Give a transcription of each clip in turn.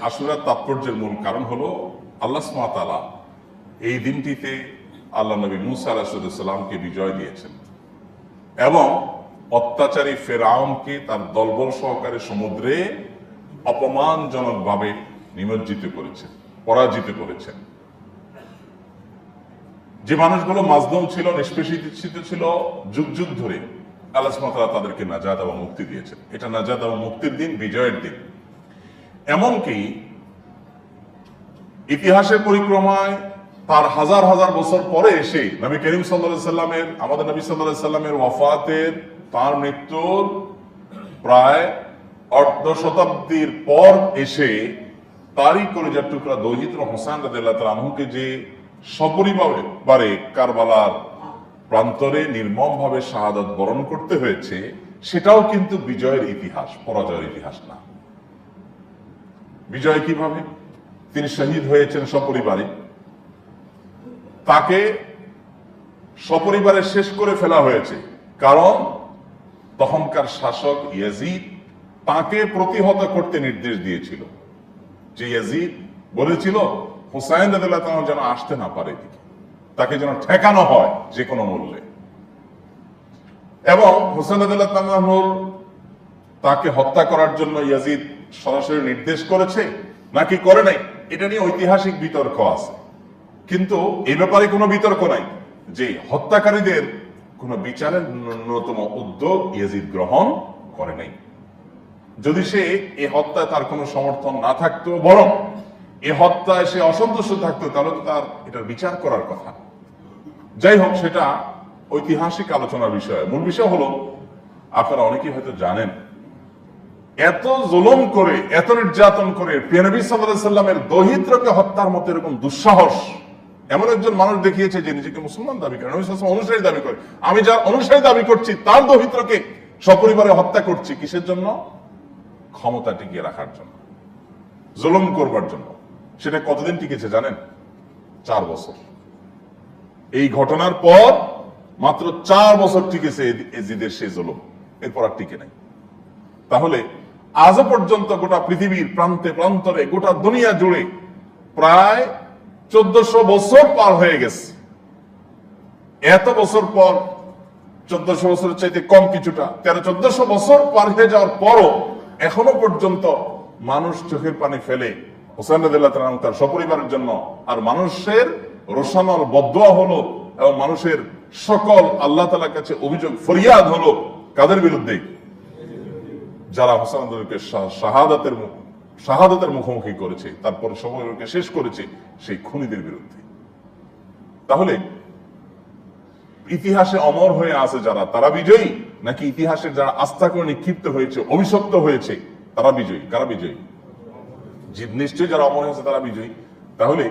আশুরার তাৎপর্যের মূল কারণ হলো আল্লাহ তাআলা এই দিনটিতে আল্লাহ নবী মুসা আলাহিসাল্লামকে বিজয় দিয়েছেন এবং অত্যাচারী ফেরাউনকে তার দলবল সহকারে সমুদ্রে অপমানজনকভাবে নিমজ্জিত করেছেন, পরাজিত করেছেন। যে মানুষগুলো মাজদুম ছিল, নিষ্পেষিত ছিল, যুগ যুগ ধরে আল্লাহ তাদেরকে নাজাত এবং মুক্তি দিয়েছেন। এটা নাজাত এবং মুক্তির দিন, বিজয়ের দিন। এমনকি ইতিহাসের পরিক্রমায় তার হাজার হাজার বছর পরে এসে নবী করিম সাল্লামের, আমাদের নবী সাল্লামের ওয়াফাতের তার মৃত্যুর প্রায় অর্ধ শতাব্দীর পর এসে তারই কলিজার টুকরা দহিত্র হোসান আনহুকে যে সপরিবারে কারবালার প্রান্তরে নির্মমভাবে শাহাদাত বরণ করতে হয়েছে, সেটাও কিন্তু বিজয়ের ইতিহাস, পরাজয়ের ইতিহাস না। বিজয় কীভাবে? তিনি শহীদ হয়েছেন সপরিবারে। তাকে সপরিবারে শেষ করে ফেলা হয়েছে। কারণ তখনকার শাসক ইয়াজিদ তাকে প্রতিহত করতে নির্দেশ দিয়েছিল। যে ইয়াজিদ বলেছিল, হুসাইন রাদিয়াল্লাহু তাআলা যেন আসতে না পারে, তাকে যেন ঠেকানো হয় যে কোনো মূল্যে। এবং হুসাইন তাকে হত্যা করার জন্য ইয়াজিদ সরাসরি নির্দেশ করেছে নাকি করে নাই, এটা নিয়ে ঐতিহাসিক বিতর্ক আছে। কিন্তু এ ব্যাপারে কোনো বিতর্ক নাই যে হত্যাকারীদের কোনো বিচারের ন্যূনতম উদ্যোগ ইয়াজিদ গ্রহণ করে নাই। যদি সে এ হত্যায় তার কোনো সমর্থন না থাকতো, বরং এ হত্যায় সে অসন্তুষ্ট থাকতো, তাহলে তো তার এটার বিচার করার কথা। যাই হোক, সেটা ঐতিহাসিক আলোচনার বিষয়। মূল বিষয় হলো, আপনারা অনেকেই হয়তো জানেন এত জুলুম করে, এত নির্যাতন করে পিয়ানবী সাল্লামের দহিত্রকে হত্যার মতো এরকম দুঃসাহস এমন একজন মানুষ দেখিয়েছে যে নিজেকে মুসলমান দাবি করে, নবী অনুসারী দাবি করে। আমি যার অনুসারী দাবি করছি, তার দহিত্রকে সপরিবারে হত্যা করছি কিসের জন্য? ক্ষমতা টিকিয়ে রাখার জন্য। জুলুম করবার জন্য। সেটা কতদিন টিকেছে জানেন? চার বছর। এই ঘটনার পর মাত্র চার বছর টিকেছে এজিদের সেই জুলুম। এরপর আর টিকে নাই। তাহলে আজও পর্যন্ত গোটা পৃথিবীর প্রান্তে প্রান্তরে, গোটা দুনিয়া জুড়ে প্রায় চোদ্দশো বছর পার হয়ে গেছে। এত বছর পর, চোদ্দশো বছরের চাইতে কম কিছুটা, তেরো, চোদ্দশো বছর পার হয়ে যাওয়ার পরও এখনও পর্যন্ত মানুষ চোখের পানি ফেলে। হোসেন তার সপরিবারের জন্য। আর মানুষের রোশানল বদোয়া হলো এবং মানুষের সকল আল্লাহ তাআলার কাছে অভিযোগ, ফরিয়াদ হলো কাদের বিরুদ্ধে? যারা হোসেনকে শাহাদাতের মুখ শাহাদাতের মুখোমুখি করেছে, তারপর সময়কে শেষ করেছে সেই খুনিদের বিরুদ্ধে। তাহলে, ইতিহাসে অমর হয়ে আছে যারা, তারা বিজয়ী? নাকি ইতিহাসের যারা আস্থা করে নিক্ষিপ্ত হয়েছে, অভিশপ্ত হয়েছে, তারা বিজয়ী? কারা বিজয়ী? নিশ্চয়ই যারা অমর হয়েছে, তারা বিজয়ী। তাহলে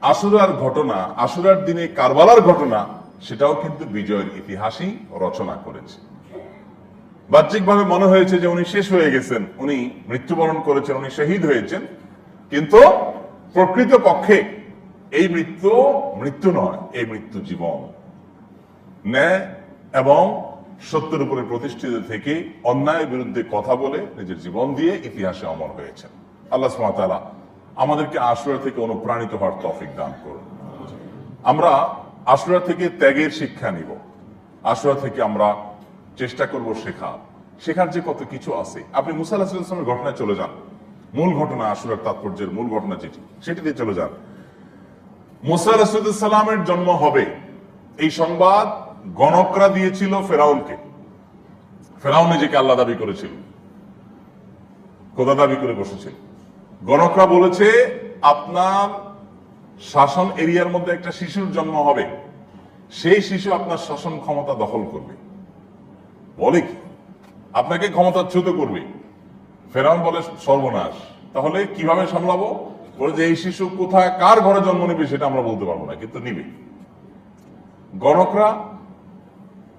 আসুরার ঘটনা আসুরার দিনে কারবালার ঘটনা, সেটাও কিন্তু বিজয়ের ইতিহাসই রচনা করেছে। বাহ্যিকভাবে মনে হয়েছে যে উনি শেষ হয়ে গেছেন, উনি মৃত্যুবরণ করেছেন, উনি শহীদ হয়েছেন, কিন্তু প্রকৃত পক্ষে এই মৃত্যু মৃত্যু নয়, এই মৃত্যু জীবন। ন্যায় এবং সত্যের উপরে প্রতিষ্ঠিত থেকে অন্যায়ের বিরুদ্ধে কথা বলে নিজের জীবন দিয়ে ইতিহাসে অমর হয়েছেন। আল্লাহ সুবহানাহু আমাদেরকে আশ্রয় থেকে অনুপ্রাণিত হওয়ার তৌফিক দান করুন। আমরা আশ্রয় থেকে ত্যাগের শিক্ষা নিব। আশ্রয় থেকে আমরা চেষ্টা করব শেখা শেখার যে কত কিছু আছে। আপনি মুসা ঘটনায় চলে যান। মূল ঘটনা আসুরার তাৎপর্যের মূল ঘটনা যেটি, সেটি দিয়ে চলে যান। মুসা জন্ম হবে। এই সংবাদ গণকরা দিয়েছিল ফেরাউনকে। ফেরাউন নিজেকে আল্লাহ দাবি করেছিল। খোদা দাবি করে বসেছিল। গণকরা বলেছে, আপনার শাসন এরিয়ার মধ্যে একটা শিশুর জন্ম হবে। সেই শিশু আপনার শাসন ক্ষমতা দখল করবে। বলে কি? আপনাকে ক্ষমতাচ্যুত করবে। ফেরাউন বলে সর্বনাশ। তাহলে কীভাবে সামলাবো? বলে যে, এই শিশু কোথায়? কার ঘরে জন্ম নেবে সেটা আমরা বলতে পারব না, কিন্তু নিবে। গণকরা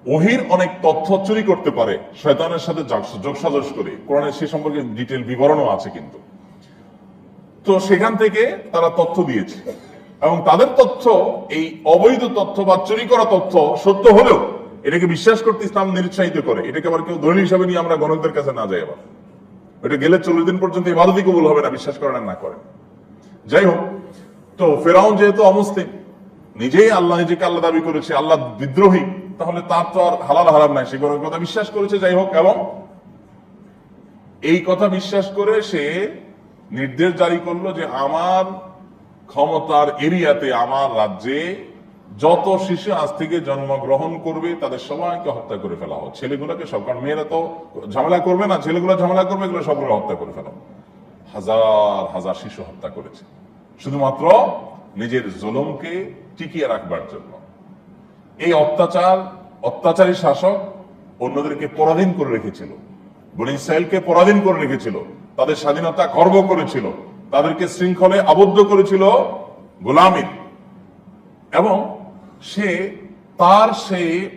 ওহির অনেক তথ্য চুরি করতে পারে, শয়তানের সাথে যোগ- যোগসাজশ করে। কোরআনের সে সম্পর্কে ডিটেল বিবরণও আছে কিন্তু। তো সেখান থেকে তারা তথ্য দিয়েছে। এবং তাদের তথ্য, এই অবৈধ তথ্য বা চুরি করা তথ্য সত্য হলেও এটাকে বিশ্বাস করতে ইসলাম নিরুৎসাহিত করে। এটাকে আবার কেউ দলিল হিসাবে নিয়ে আমরা গণকদের কাছে না যাই আবার। ওটা গেলে চল্লিশ দিন পর্যন্ত ইবাদতই কবুল হবে না, বিশ্বাস করেন না করেন। যাই হোক, তো ফেরাউন যেহেতু অমুসলিম, নিজেই আল্লাহ নিজেকে আল্লাহ দাবি করেছে, আল্লাহ বিদ্রোহী, তাহলে তার তো আর হালাল হারাম নাই। সে কোনো কথা বিশ্বাস করেছে, যাই হোক, এবং এই কথা বিশ্বাস করে সে নির্দেশ জারি করল যে আমার ক্ষমতার এরিয়াতে, আমার রাজ্যে যত শিশু আজ থেকে জন্মগ্রহণ করবে, তাদের সবাইকে হত্যা করে ফেলা হোক। ছেলেগুলোকে সব, কারণ মেয়েরা তো ঝামেলা করবে না, ছেলেগুলো ঝামেলা করবে, এগুলো সবগুলো হত্যা করে ফেলা। হাজার হাজার শিশু হত্যা করেছে। শুধুমাত্র নিজের জুলুমকে টিকিয়ে রাখবার জন্য। এই অত্যাচার, অত্যাচারী শাসক অন্যদেরকে পরাধীন করে রেখেছিল। বনি ইসরায়েলকে পরাধীন করে রেখেছিল। তাদের স্বাধীনতা খর্ব করেছিল। তাদেরকে শৃঙ্খলে আবদ্ধ করেছিল গোলামীর এবং সে তার সেই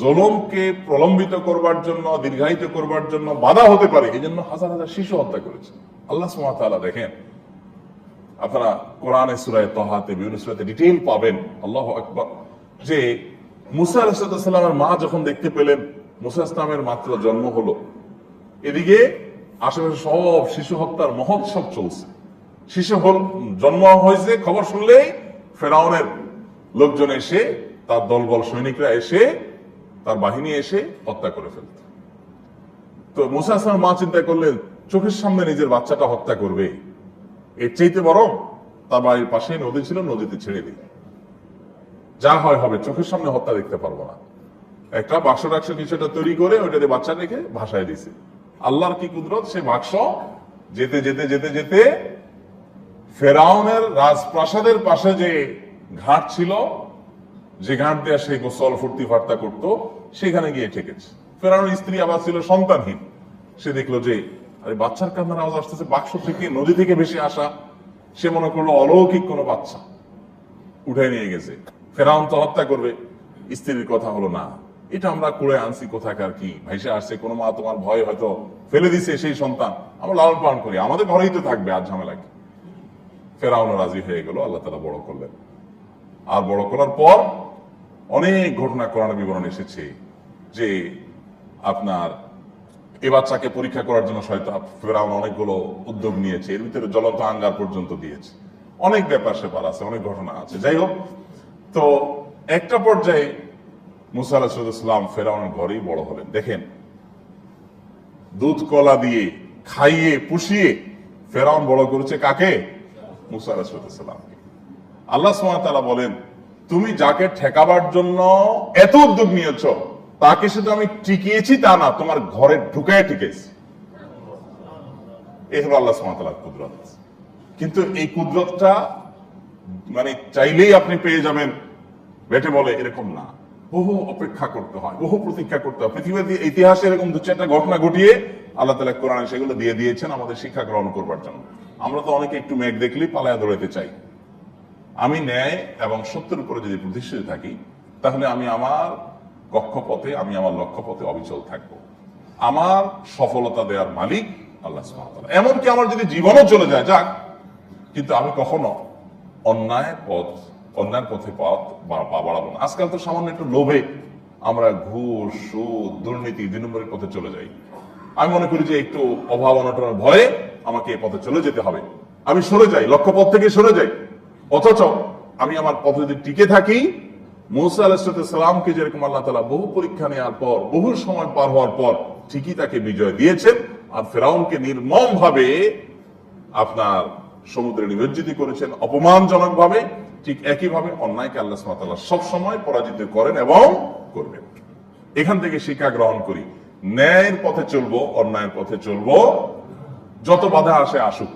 জলমকে প্রলম্বিত করবার জন্য, দীর্ঘায়িত করবার জন্য বাধা হতে পারে। এই জন্য হাজার হাজার শিশু হত্যা করেছে। আল্লাহ সুমাতালা দেখেন। আপনারা কোরআনে সুরায় তহাতে বিভিন্ন সুরাতে ডিটেইল পাবেন। আল্লাহ আকবর। যে মুসা আলাহিসাল্লামের মা যখন দেখতে পেলেন, মুসা ইসলামের মাত্র জন্ম হলো। এদিকে আশেপাশে সব শিশু হত্যার মহোৎসব চলছে। শিশু হল জন্ম হয়েছে, খবর শুনলেই ফেরাউনের লোকজন এসে, তার দলবল সৈনিকরা এসে, তার বাহিনী এসে হত্যা করে ফেলত। তো মুসা আসলাম মা চিন্তা করলেন, চোখের সামনে নিজের বাচ্চাটা হত্যা করবে। এর চাইতে বরং তার বাড়ির পাশে নদী ছিল, নদীতে ছেড়ে দিই যা হয় হবে, চোখের সামনে হত্যা দেখতে পারব না। একটা বাক্স টাক্স কিছুটা তৈরি করে ওইটাতে বাচ্চা রেখে ভাসায় দিছে আল্লাহর কি কুদরত? সে বাক্স যেতে যেতে যেতে যেতে ফেরাউনের রাজপ্রাসাদের পাশে যে ঘাট ছিল, যে ঘাট দিয়ে সে গোসল, ফুর্তি, ফার্তা করতো, সেখানে গিয়ে ঠেকেছে। ফেরাউনের স্ত্রী আবার ছিল সন্তানহীন। সে দেখল যে, আরে বাচ্চার কান্নার আওয়াজ আসতেছে, বাক্স থেকে, নদী থেকে বেশি আসা। সে মনে করল, অলৌকিক কোনো বাচ্চা। উঠে নিয়ে গেছে। ফেরাউন তো হত্যা করবে। স্ত্রীর কথা হলো, না, এটা আমরা করে আনছি কোথাকার কি? ভাইসে আসছে, কোনো মা তোমার ভয় হয়তো ফেলে দিছে সেই সন্তান। আমরা লালন পালন করি, আমাদের ঘরেই তো থাকবে, আর ঝামেলা কি? ফেরাউন রাজি হয়ে গেল, আল্লাহ তালা বড় করলেন। আর বড় করার পর অনেক ঘটনা কোরআন বিবরণ এসেছে যে আপনার এ বাচ্চাকে পরীক্ষা করার জন্য শয়তান ফেরাউন অনেকগুলো উদ্যোগ নিয়েছে। এর ভিতরে জ্বলন্ত আঙ্গার পর্যন্ত দিয়েছে। অনেক ব্যাপার সেপার আছে, অনেক ঘটনা আছে। যাই হোক, তো একটা পর্যায়ে মুসা আলাহিসাম ফেরাউনের ঘরেই বড় হলেন। দেখেন, দুধ কলা দিয়ে খাইয়ে পুষিয়ে ফেরাউন বড় করেছে কাকে? মুসা আলাহিসামকে আল্লাহ সুমাতালা বলেন, তুমি যাকে ঠেকাবার জন্য এত উদ্যোগ নিয়েছ, তাকে শুধু আমি টিকিয়েছি তা না, তোমার ঘরে ঢুকায় টিকেছি এই হলো আল্লাহ সুমাতালার কুদরত। কিন্তু এই কুদরতটা মানে চাইলেই আপনি পেয়ে যাবেন। বেটে বলে, এরকম না। বহু অপেক্ষা করতে হয়, বহু প্রতীক্ষা করতে হয়। পৃথিবীর ইতিহাসে এরকম দু চারটা ঘটনা ঘটিয়ে আল্লাহ তালা কোরআনে সেগুলো দিয়ে দিয়েছেন আমাদের শিক্ষা গ্রহণ করবার জন্য। আমরা তো অনেকে একটু মেঘ দেখলেই পালায়া দৌড়াতে চাই। আমি ন্যায় এবং সত্যের উপরে যদি প্রতিষ্ঠিত থাকি, তাহলে আমি আমার কক্ষপথে, আমি আমার লক্ষ্যপথে অবিচল থাকব। আমার সফলতা দেওয়ার মালিক আল্লাহ। এমনকি আমার যদি জীবনও চলে যায়, যাক, কিন্তু আমি কখনো অন্যায় পথ, অন্যায়ের পথে পথ বাড়াবো না। আজকাল তো সামান্য একটু লোভে আমরা ঘুষ, সুদ, দুর্নীতি দুই নম্বরের পথে চলে যাই। আমি মনে করি যে একটু অভাব অনটনের ভয়ে আমাকে এ পথে চলে যেতে হবে। আমি সরে যাই, লক্ষ্যপথ থেকে সরে যাই। অথচ আমি আমার পথে টিকে থাকি, মৌসা আলাহিসামকে যেরকম আল্লাহ তালা বহু পরীক্ষা নেওয়ার পর, বহু সময় পার হওয়ার পর ঠিকই তাকে বিজয় দিয়েছেন আর ফেরাউনকে নির্মম ভাবে আপনার সমুদ্রে নিমজ্জিত করেছেন অপমানজনক ভাবে ঠিক একইভাবে অন্যায়কে আল্লাহ সুবহানাহু সব সময় পরাজিত করেন এবং করবেন। এখান থেকে শিক্ষা গ্রহণ করি, ন্যায়ের পথে চলবো, অন্যায়ের পথে চলবো, যত বাধা আসে আসুক।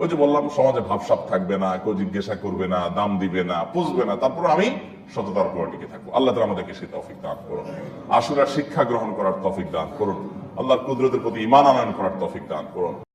ওই যে বললাম, সমাজে ভাবসাপ থাকবে না, কেউ জিজ্ঞাসা করবে না, দাম দিবে না, পুষবে না, তারপর আমি সততার উপর টিকে থাকব। আল্লাহ তালা আমাদেরকে সেই তফিক দান করুন। আসুরার শিক্ষা গ্রহণ করার তফিক দান করুন। আল্লাহর কুদরতের প্রতি ইমান আনয়ন করার তফিক দান করুন।